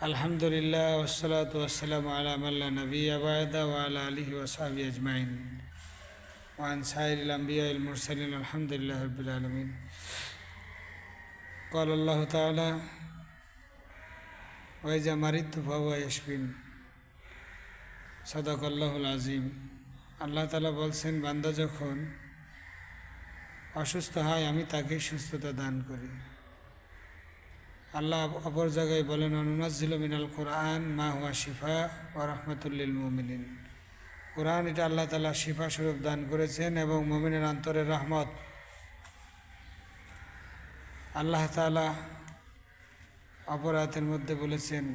আলহামদুলিল্লাহ ওসলাত ওসালাম আলা মাল্লা নবী আবায়দা ওয়ালা আলিহি ওসাহাবি আজমাইন ওয়ান সাইর আম্বিয়া মুরসালিন আলহামদুলিল্লাহ রবিল আলমিন قال الله تعالى وإذا مرضت فهو يشفين صدق الله العظيم আল্লাহ তালা বলছেন বান্দা যখন অসুস্থ হয় আমি তাকে সুস্থতা দান করি আল্লাহ অপর জায়গায় বলেন অনুনাজিল মিনাল কোরআন, মা হুয়া শিফা ও রহমতুল্লিল মুমিনিন। কোরআন এটা আল্লাহ তালা শিফা স্বরূপ দান করেছেন এবং মুমিনের অন্তরের রহমত। আল্লাহ তালা অপরাধের মধ্যে বলেছেন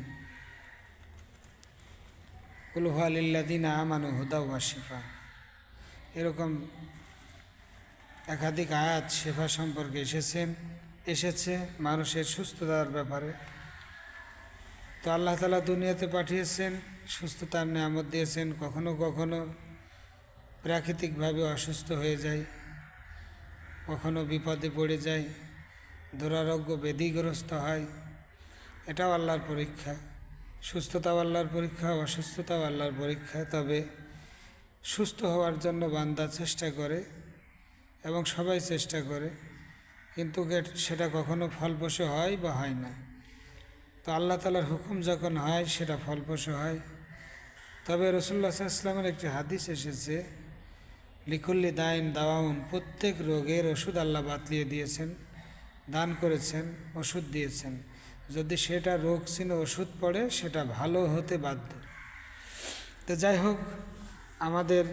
কুলহালিল্লাদিন আমানু হুদা ওয়া শিফা। এরকম একাধিক আয়াত শেফা সম্পর্কে এসেছেন। এসেছে মানুষের সুস্থতার ব্যাপারে। তো আল্লাহ তালা দুনিয়াতে পাঠিয়েছেন, সুস্থতার নিয়ামত দিয়েছেন, কখনো কখনো প্রাকৃতিকভাবে অসুস্থ হয়ে যায় কখনো বিপদে পড়ে যায় দুরারোগ্য বেদিগ্রস্ত হয়। এটাও আল্লাহর পরীক্ষা। সুস্থতাও আল্লাহর পরীক্ষা, অসুস্থতাও আল্লাহর পরীক্ষা। তবে সুস্থ হওয়ার জন্য বান্দা চেষ্টা করে এবং সবাই চেষ্টা করে। কিন্তু সেটা কখনো ফলপ্রসূ হয় বা হয় না। তো আল্লাহ তালার হুকুম যখন হয়, সেটা ফলপ্রসূ হয়। তবে রসুল্লা ইসলামের একটি হাদিস এসেছে, লিকুল্লি দাইন দাওয়াউন, প্রত্যেক রোগের ওষুধ আল্লাহ বাতলিয়ে দিয়েছেন, দান করেছেন, ওষুধ দিয়েছেন। যদি সেটা রোগ ছিল ওষুধ পড়ে, সেটা ভালো হতে বাধ্য। তো যাই হোক, আমাদের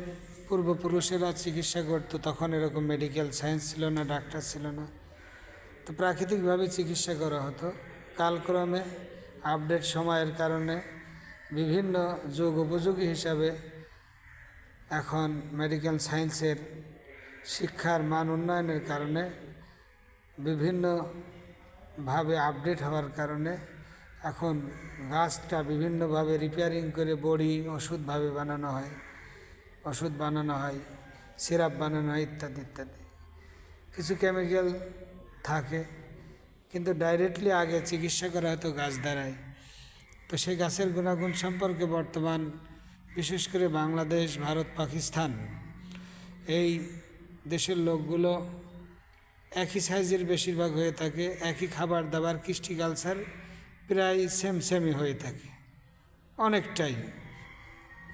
পূর্বপুরুষেরা চিকিৎসা করতো, তখন এরকম মেডিকেল সায়েন্স ছিল না, ডাক্তার ছিল না। তো প্রাকৃতিকভাবে চিকিৎসা করা হতো। কালক্রমে আপডেট সময়ের কারণে বিভিন্ন যুগ উপযোগী হিসাবে এখন মেডিকেল সায়েন্সের শিক্ষার মান উন্নয়নের কারণে বিভিন্নভাবে আপডেট হওয়ার কারণে এখন গাছটা বিভিন্নভাবে রিপেয়ারিং করে বড়ি, ওষুধভাবে বানানো হয়, ওষুধ বানানো হয়, সিরাপ বানানো হয় ইত্যাদি ইত্যাদি। কিছু কেমিক্যাল থাকে। কিন্তু ডাইরেক্টলি আগে চিকিৎসা করা হতো গাছ দ্বারাই। তো সেই গাছের গুণাগুণ সম্পর্কে বর্তমান বিশেষ করে বাংলাদেশ, ভারত, পাকিস্তান এই দেশের লোকগুলো একই সাইজের বেশিরভাগ হয়ে থাকে, একই খাবার দাবার, কৃষ্টি কালচার প্রায় সেম সেমই হয়ে থাকে। অনেকটাই।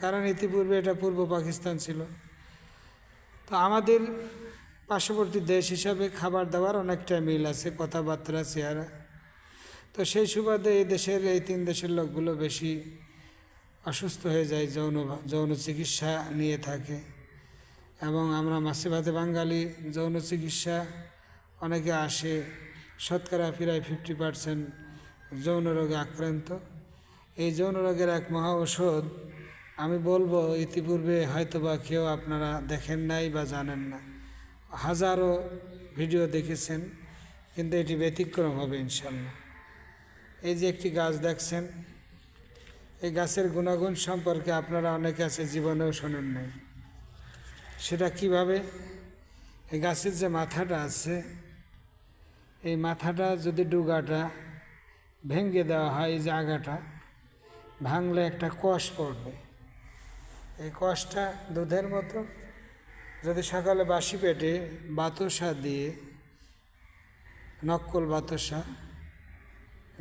কারণ ইতিপূর্বে এটা পূর্ব পাকিস্তান ছিল। তো আমাদের পার্শ্ববর্তী দেশ হিসাবে খাবার দাবার অনেকটা মিল আছে, কথাবার্তা, চেহারা। তো সেই সুবাদে এই দেশের, এই তিন দেশের লোকগুলো বেশি অসুস্থ হয়ে যায়, যৌন যৌন চিকিৎসা নিয়ে থাকে। এবং আমরা মাসে ভাতে বাঙালি, যৌন চিকিৎসা অনেকে আসে, শতকরা প্রায় ফিফটি পারসেন্ট যৌন রোগে আক্রান্ত। এই যৌন রোগের এক মহা ঔষধ, আমি বলব ইতিপূর্বে হয়তোবা কেউ আপনারা দেখেন নাই বা জানেন না। হাজারো ভিডিও দেখেছেন, কিন্তু এটি ব্যতিক্রম হবে ইনশাল্লাহ এই যে একটি গাছ দেখছেন, এই গাছের গুণাগুণ সম্পর্কে আপনারা অনেকে আছে, জীবনেও শোনেন নাই। সেটা কীভাবে? এই গাছের যে মাথাটা আছে, এই মাথাটা যদি ডুগাটা ভেঙে দেওয়া হয়, এই যে আগাটা ভাঙলে একটা কষ পড়বে। এই কষটা দুধের মতো যদি সকালে বাসি পেটে বাতসা দিয়ে, নক্কল বাতসা,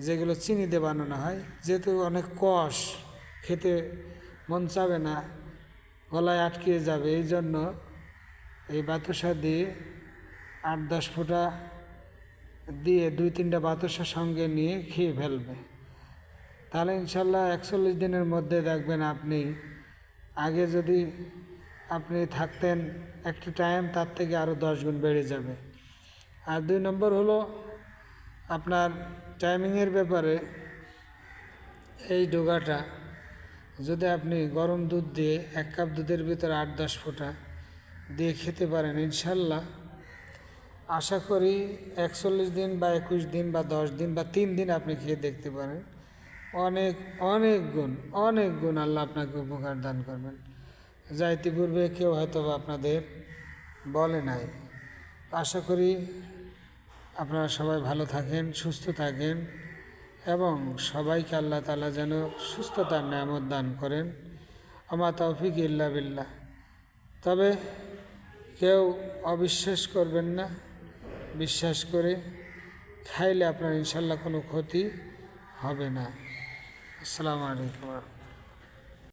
যেগুলো চিনি দিয়ে বানানো হয়, যেহেতু অনেক কষ, খেতে মন চাবে না, গলায় আটকে যাবে, এই জন্য এই বাতসা দিয়ে আট দশ ফুটা দিয়ে দুই তিনটা বাতসা সঙ্গে নিয়ে খেয়ে ফেলবে। তাহলে ইনশাল্লাহ একচল্লিশ দিনের মধ্যে দেখবেন আপনি আগে যদি আপনি থাকতেন একটু টাইম তার থেকে আরও দশ গুণ বেড়ে যাবে। আর দুই নম্বর হলো, আপনার টাইমিংয়ের ব্যাপারে এই ডোগাটা, যদি আপনি গরম দুধ দিয়ে এক কাপ দুধের ভিতরে আট দশ ফোঁটা দিয়ে খেতে পারেন, ইনশাল্লাহ। আশা করি একচল্লিশ দিন বা একুশ দিন বা দশ দিন বা তিন দিন আপনি খেয়ে দেখতে পারেন। অনেক অনেক গুণ অনেক গুণ আল্লাহ আপনাকে উপকার দান করবেন। যা ইতিপূর্বে কেউ হয়তো আপনাদের বলে নাই। আশা করি আপনারা সবাই ভালো থাকেন, সুস্থ থাকেন এবং সবাইকে আল্লাহ তালা যেন সুস্থতার নামত দান করেন। আমা তৌফিক ইল্লা বিল্লাহ। তবে কেউ অবিশ্বাস করবেন না, বিশ্বাস করে খাইলে আপনার ইনশাল্লাহ কোনো ক্ষতি হবে না। আসসালামু আলাইকুম।